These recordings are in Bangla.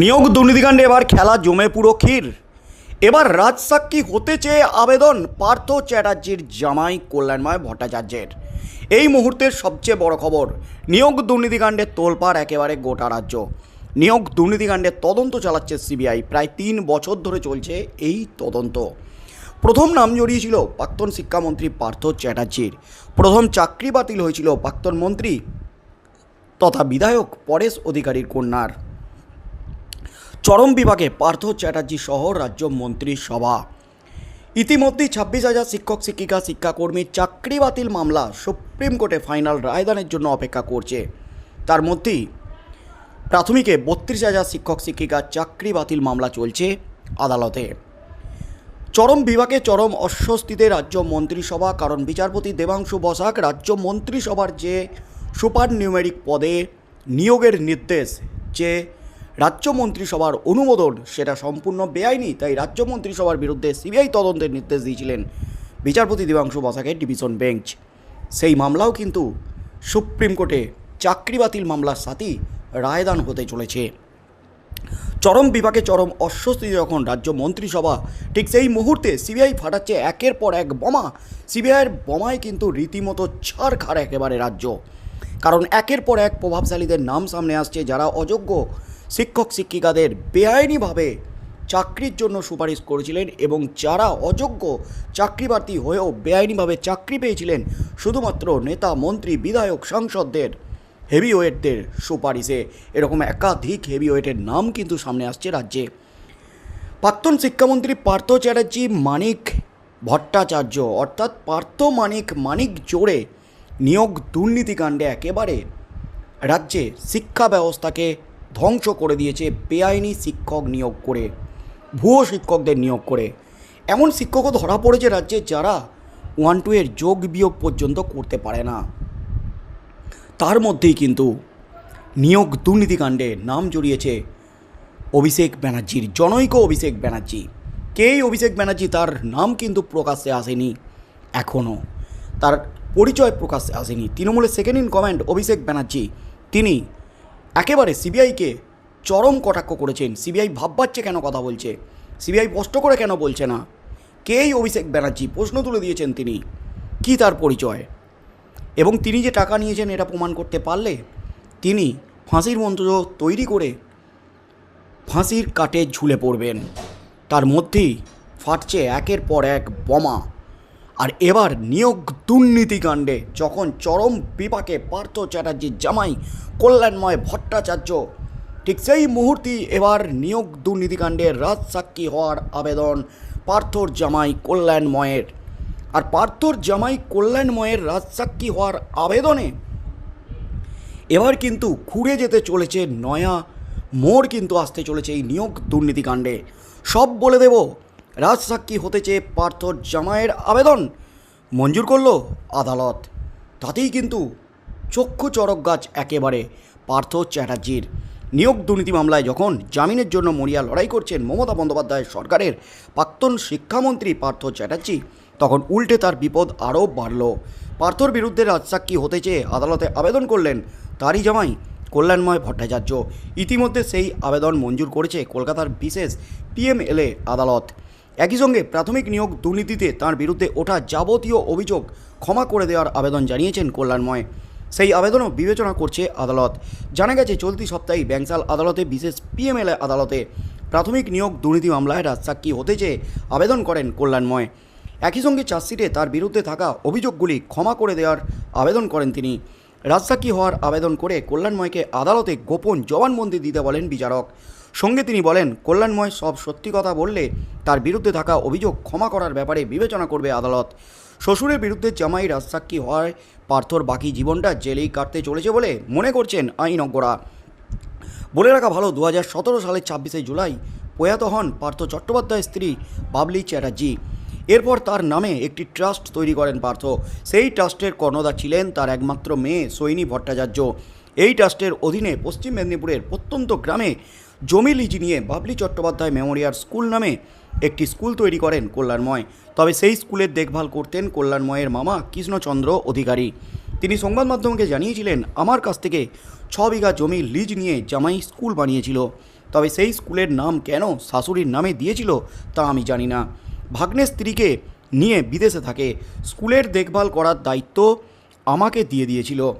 নিয়োগ দুর্নীতিকাণ্ডে এবার খেলা জমে পুরো ক্ষীর। এবার রাজসাক্ষী হতে চেয়ে আবেদন পার্থ চ্যাটার্জির জামাই কল্যাণময় ভট্টাচার্যের। এই মুহূর্তের সবচেয়ে বড় খবর, নিয়োগ দুর্নীতিকাণ্ডে তোলপাড় একেবারে গোটা রাজ্য। নিয়োগ দুর্নীতিকাণ্ডে তদন্ত চালাচ্ছে সিবিআই, প্রায় তিন বছর ধরে চলছে এই তদন্ত। প্রথম নাম জড়িয়েছিল প্রাক্তন শিক্ষামন্ত্রী পার্থ চ্যাটার্জির। প্রথম চাকরি বাতিল হয়েছিল প্রাক্তন মন্ত্রী তথা বিধায়ক পরেশ অধিকারীর কন্যার। চরম বিভাগে পার্থ চ্যাটার্জি সহ রাজ্য মন্ত্রিসভা। ইতিমধ্যেই ছাব্বিশ হাজার শিক্ষক, শিক্ষিকা শিক্ষাকর্মীর চাকরি বাতিল মামলা সুপ্রিম কোর্টে ফাইনাল রায়দানের জন্য অপেক্ষা করছে। তার মধ্যেই প্রাথমিকে বত্রিশ হাজার শিক্ষক শিক্ষিকার চাকরি বাতিল মামলা চলছে আদালতে। চরম বিভাগে চরম অস্বস্তিতে রাজ্য মন্ত্রিসভা, কারণ বিচারপতি দেবাংশু বসাক রাজ্য মন্ত্রিসভার যে সুপার নিউমেরিক পদে নিয়োগের নির্দেশ যে রাজ্য মন্ত্রিসভার অনুমোদন, সেটা সম্পূর্ণ বেআইনি, তাই রাজ্য মন্ত্রিসভার বিরুদ্ধে সিবিআই তদন্তের নির্দেশ দিয়েছিলেন বিচারপতি দেবাংশু বসাকের ডিভিশন বেঞ্চ। সেই মামলাও কিন্তু সুপ্রিম কোর্টে চাকরি বাতিল মামলার সাথেই রায়দান হতে চলেছে। চরম বিভাগে চরম অস্বস্তি যখন রাজ্য মন্ত্রিসভা ঠিক সেই মুহূর্তে সিবিআই ফাটাচ্ছে একের পর এক বোমা, সিবিআইয়ের বোমায় কিন্তু রীতিমতো ছাড়খাড় একেবারে রাজ্য। কারণ একের পর এক প্রভাবশালীদের নাম সামনে আসছে যারা অযোগ্য শিক্ষক শিক্ষিকাদের বেআইনিভাবে চাকরির জন্য সুপারিশ করেছিলেন এবং যারা অযোগ্য চাকরিপ্রার্থী হয়েও বেআইনিভাবে চাকরি পেয়েছিলেন, শুধুমাত্র নেতা, মন্ত্রী, বিধায়ক, সাংসদদের হেভিওয়েটদের সুপারিশে। এরকম একাধিক হেভিওয়েটের নাম কিন্তু সামনে আসছে রাজ্যে। প্রাক্তন শিক্ষামন্ত্রী পার্থ চ্যাটার্জি, মানিক ভট্টাচার্য, অর্থাৎ পার্থ মানিক মানিক জোড়ে নিয়োগ দুর্নীতিকাণ্ডে একেবারে রাজ্যে শিক্ষা ব্যবস্থাকে ধ্বংস করে দিয়েছে বেআইনি শিক্ষক নিয়োগ করে, ভুয়ো শিক্ষকদের নিয়োগ করে। এমন শিক্ষকও ধরা পড়েছে রাজ্যে যারা ওয়ান টু এর যোগ বিয়োগ পর্যন্ত করতে পারে না। তার মধ্যেই কিন্তু নিয়োগ দুর্নীতিকাণ্ডে নাম জড়িয়েছে অভিষেক ব্যানার্জির, জনৈক অভিষেক ব্যানার্জি। কেই অভিষেক ব্যানার্জি? তার নাম কিন্তু প্রকাশ্যে আসেনি এখনও তার পরিচয় প্রকাশ্যে আসেনি। তৃণমূলের second in command Abhishek Banerjee, তিনি একেবারে সিবিআইকে চরম কটাক্ষ করেছেন। সিবিআই ভাববাচ্ছে কেন কথা বলছে? সিবিআই স্পষ্ট করে কেন বলছে না? কেই অভিষেক ব্যানার্জি? প্রশ্ন তুলে দিয়েছেন তিনি। কি তার পরিচয়? এবং তিনি যে টাকা নিয়েছেন এটা প্রমাণ করতে পারলে তিনি ফাঁসির মন্ত্র তৈরি করে ফাঁসির কাটে ঝুলে পড়বেন। তার মধ্যেই ফাটছে একের পর এক বোমা। আর এবার নিয়োগ দুর্নীতিকাণ্ডে যখন চরম বিপাকে পার্থ চ্যাটার্জির জামাই কল্যাণময় ভট্টাচার্য, ঠিক সেই মুহূর্তেই এবার নিয়োগ দুর্নীতিকাণ্ডে রাজসাক্ষী হওয়ার আবেদন পার্থর জামাই কল্যাণময়ের। আর পার্থর জামাই কল্যাণময়ের রাজসাক্ষী হওয়ার আবেদনে এবার কিন্তু ঘুরে যেতে চলেছে নয়া, মোড় কিন্তু আসতে চলেছে এই নিয়োগ দুর্নীতিকাণ্ডে সব বলে দেব রাজসাক্ষী হতে চেয়ে পার্থর জামাইয়ের আবেদন মঞ্জুর করল আদালত। তাতেই কিন্তু চক্ষু চরক গাছ একেবারে। পার্থ চ্যাটার্জির নিয়োগ দুর্নীতি মামলায় যখন জামিনের জন্য মরিয়া লড়াই করছেন মমতা বন্দ্যোপাধ্যায় সরকারের প্রাক্তন শিক্ষামন্ত্রী পার্থ চ্যাটার্জি, তখন উল্টে তার বিপদ আরও বাড়ল। পার্থর বিরুদ্ধে রাজসাক্ষী হতে চেয়ে আদালতে আবেদন করলেন তারই জামাই কল্যাণময় ভট্টাচার্য। ইতিমধ্যে সেই আবেদন মঞ্জুর করেছে কলকাতার বিশেষ পিএমএলএ আদালত। একই সঙ্গে প্রাথমিক নিয়োগ দুর্নীতিতে তার বিরুদ্ধে ওঠা যাবতীয় অভিযোগ ক্ষমা করে দেওয়ার আবেদন জানিয়েছেন কল্যাণময়। সেই আবেদনও বিবেচনা করছে আদালত। জানা গেছে, চলতি সপ্তাহে ব্যাংসাল আদালতে, বিশেষ পিএমএলএ আদালতে প্রাথমিক নিয়োগ দুর্নীতি মামলায় রাজসাক্ষী হতে চেয়ে আবেদন করেন কল্যাণময়। একই সঙ্গে চার্জশিটে তার বিরুদ্ধে থাকা অভিযোগগুলি ক্ষমা করে দেওয়ার আবেদন করেন তিনি। রাজসাক্ষী হওয়ার আবেদন করে কল্যাণময়কে আদালতে গোপন জবানবন্দি দিতে বলেন বিচারক। সঙ্গে তিনি বলেন, কল্যাণময় সব সত্যি কথা বললে তার বিরুদ্ধে থাকা অভিযোগ ক্ষমা করার ব্যাপারে বিবেচনা করবে আদালত। শ্বশুরের বিরুদ্ধে জামাই রাজসাক্ষী হওয়ায় পার্থর বাকি জীবনটা জেলেই কাটতে চলেছে বলে মনে করছেন আইনজ্ঞরা। বলে রাখা ভালো দু হাজার সতেরো সালের ছাব্বিশে জুলাই প্রয়াত হন পার্থ চট্টোপাধ্যায়ের স্ত্রী বাবলি চ্যাটার্জি। এরপর তার নামে একটি ট্রাস্ট তৈরি করেন পার্থ। সেই ট্রাস্টের কর্ণদা ছিলেন তার একমাত্র মেয়ে সৈনী ভট্টাচার্য। এই ট্রাস্টের অধীনে পশ্চিম মেদিনীপুরের প্রত্যন্ত গ্রামে জমি লিজি নিয়ে বাবলি চট্টোপাধ্যায় মেমোরিয়াল স্কুল নামে একটি স্কুল তৈরি করেন কল্যাণময়। তবে সেই স্কুলের দেখভাল করতেন কল্যাণময়ের মামা কৃষ্ণচন্দ্র অধিকারী। তিনি সংবাদ মাধ্যমকে জানিয়েছিলেন, আমার কাছ থেকে ছ বিঘা জমি লিজ নিয়ে জামাই স্কুল বানিয়েছিল। তবে সেই স্কুলের নাম কেন শাশুড়ির নামে দিয়েছিল তা আমি জানি না। ভাগ্নের স্ত্রীকে নিয়ে বিদেশে থাকে। স্কুলের দেখভাল করার দায়িত্ব আমাকে দিয়ে দিয়েছিল।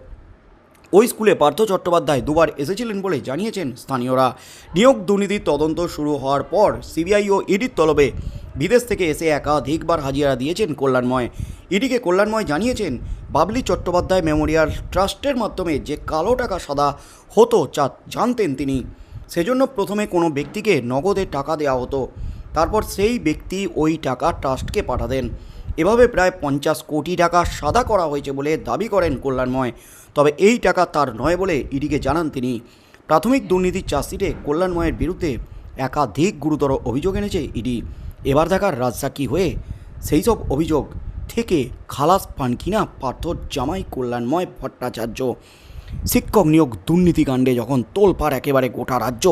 ওই স্কুলে পার্থ চট্টোপাধ্যায় দুবার এসেছিলেন বলে জানিয়েছেন স্থানীয়রা। নিয়োগ দুর্নীতির তদন্ত শুরু হওয়ার পর সিবিআই ও ইডির তলবে বিদেশ থেকে এসে একাধিকবার হাজিরা দিয়েছেন কল্যাণময়। ইডিকে কল্যাণময় জানিয়েছেন, বাবলি চট্টোপাধ্যায় মেমোরিয়াল ট্রাস্টের মাধ্যমে যে কালো টাকা সাদা হতো চা জানতেন তিনি। সেজন্য প্রথমে কোনো ব্যক্তিকে নগদে টাকা দেওয়া হতো। তারপর সেই ব্যক্তি ওই টাকা ট্রাস্টকে পাঠাতেন। এভাবে প্রায় পঞ্চাশ কোটি টাকা সাদা করা হয়েছে বলে দাবি করেন কল্যাণময়। তবে এই টাকা তার নয় বলে ইডিকে জানান তিনি। প্রাথমিক দুর্নীতির চার্জশিটে কল্যাণময়ের বিরুদ্ধে একাধিক গুরুতর অভিযোগ এনেছে ইডি। এবার দেখার রাজসাক্ষী হয়ে সেই সব অভিযোগ থেকে খালাস পান কিনা পার্থ জামাই কল্যাণময় ভট্টাচার্য। শিক্ষক নিয়োগ দুর্নীতিকাণ্ডে যখন তোলপাড় একেবারে গোটা রাজ্য,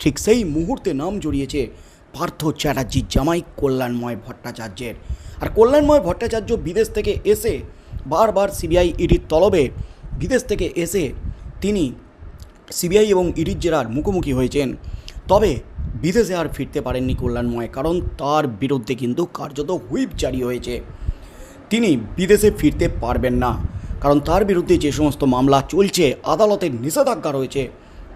ঠিক সেই মুহূর্তে নাম জড়িয়েছে পার্থ চ্যাটার্জি, জামাই কল্যাণময় ভট্টাচার্যের। আর কল্যাণময় ভট্টাচার্য বিদেশ থেকে এসে বারবার সিবিআই ইডির তলবে। বিদেশ থেকে এসে তিনি সিবিআই এবং ইডির জেরার মুখোমুখি হয়েছেন। তবে বিদেশে আর ফিরতে পারেননি কল্যাণময়, কারণ তার বিরুদ্ধে কিন্তু কার্যত হুইপ জারি হয়েছে। তিনি বিদেশে ফিরতে পারবেন না, কারণ তার বিরুদ্ধে যে সমস্ত মামলা চলছে, আদালতের নিষেধাজ্ঞা রয়েছে।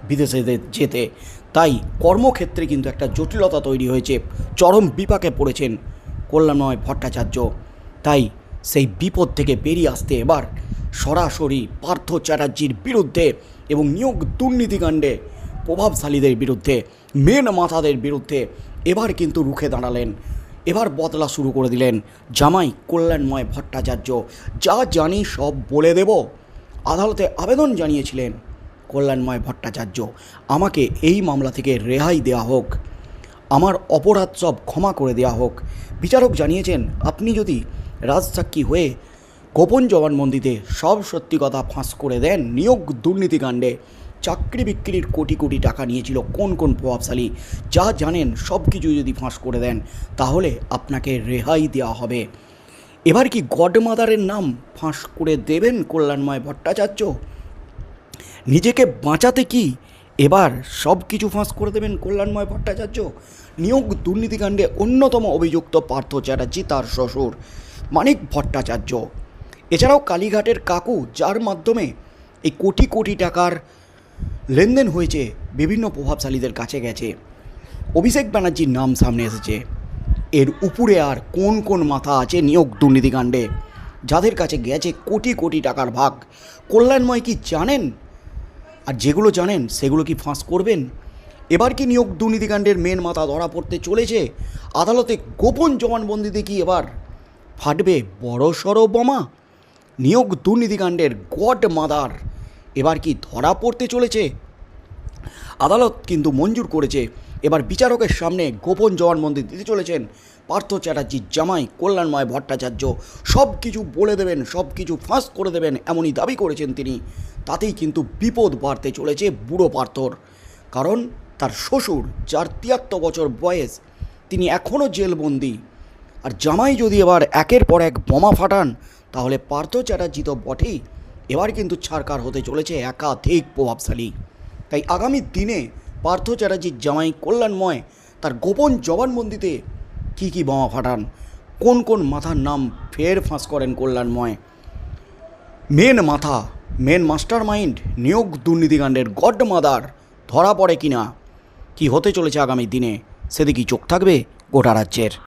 বিদেশে যেতে। তাই কর্মক্ষেত্রে কিন্তু একটা জটিলতা তৈরি হয়েছে। চরম বিপাকে পড়েছেন কল্যাণময় ভট্টাচার্য। তাই সেই বিপদ থেকে বেরিয়ে আসতে এবার সরাসরি পার্থ চ্যাটার্জির বিরুদ্ধে এবং নিয়োগ দুর্নীতিকাণ্ডে প্রভাবশালীদের বিরুদ্ধে, মেন মাথাদের বিরুদ্ধে এবার কিন্তু রুখে দাঁড়ালেন। এবার বদলা শুরু করে দিলেন জামাই কল্যাণময় ভট্টাচার্য। যা জানি সব বলে দেব। আদালতে আবেদন জানিয়েছিলেন কল্যাণময় ভট্টাচার্য, আমাকে এই মামলা থেকে রেহাই দেওয়া হোক। আমার অপরাধ সব ক্ষমা করে দেওয়া হোক। বিচারক জানিয়েছেন, আপনি যদি রাজসাক্ষী হয়ে গোপন জবানবন্দিতে সব সত্যি কথা ফাঁস করে দেন, নিয়োগ দুর্নীতিকাণ্ডে চাকরি বিক্রির কোটি কোটি টাকা নিয়েছিল কোন কোন প্রভাবশালী, যা জানেন সব কিছু যদি ফাঁস করে দেন, তাহলে আপনাকে রেহাই দেওয়া হবে। এবার কি গডমাদারের নাম ফাঁস করে দেবেন কল্যাণময় ভট্টাচার্য? নিজেকে বাঁচাতে কি? এবার সব কিছু ফাঁস করে দেবেন কল্যাণময় ভট্টাচার্য। নিয়োগ দুর্নীতিকাণ্ডে অন্যতম অভিযুক্ত পার্থ চ্যাটার্জি তার শ্বশুর মানিক ভট্টাচার্য। এছাড়াও কালীঘাটের কাকু, যার মাধ্যমে এই কোটি কোটি টাকার লেনদেন হয়েছে, বিভিন্ন প্রভাবশালীদের কাছে গেছে। অভিষেক ব্যানার্জির নাম সামনে এসেছে। এর উপরে আর কোন কোন মাথা আছে নিয়োগ দুর্নীতিকাণ্ডে? যাদের কাছে গেছে কোটি কোটি টাকার ভাগ, কল্যাণময় কি জানেন? আর যেগুলো জানেন, সেগুলো কি ফাঁস করবেন? এবার কি নিয়োগ দুর্নীতিকাণ্ডের মেন মাথা ধরা পড়তে চলেছে? আদালতে গোপন জবানবন্দিতে কি এবার ফাটবে বড় সড়ো বোমা? নিয়োগ দুর্নীতিকাণ্ডের গড মাদার এবার কি ধরা পড়তে চলেছে? আদালত কিন্তু মঞ্জুর করেছে। এবার বিচারকের সামনে গোপন জবানবন্দি দিতে চলেছেন পার্থ চ্যাটার্জির জামাই কল্যাণময় ভট্টাচার্য সব কিছু বলে দেবেন সব কিছু ফাঁস করে দেবেন, এমনই দাবি করেছেন তিনি। তাতেই কিন্তু বিপদ বাড়তে চলেছে বুড়ো পার্থর। কারণ তার শ্বশুর, যার তিয়াত্তর বছর বয়স, তিনি এখনও জেলবন্দি। আর জামাই যদি এবার একের পর এক বোমা ফাটান, তাহলে পার্থ চ্যাটার্জি তো বটেই। এবার কিন্তু ছাড়কার হতে চলেছে একাধিক প্রভাবশালী। তাই আগামী দিনে পার্থ চ্যাটার্জির জামাই কল্যাণময়, তার গোপন জবানবন্দিতে কী কি বোমা ফাটান? কোন কোন মাথার নাম ফের ফাঁস করেন কল্যাণময়? মেন মাথা, মেন মাস্টার মাইন্ড নিয়োগ দুর্নীতিকাণ্ডের গড মাদার ধরা পড়ে কিনা? কি হতে চলেছে আগামী দিনে? সেদিকেই চোখ থাকবে গোটা রাজ্যের?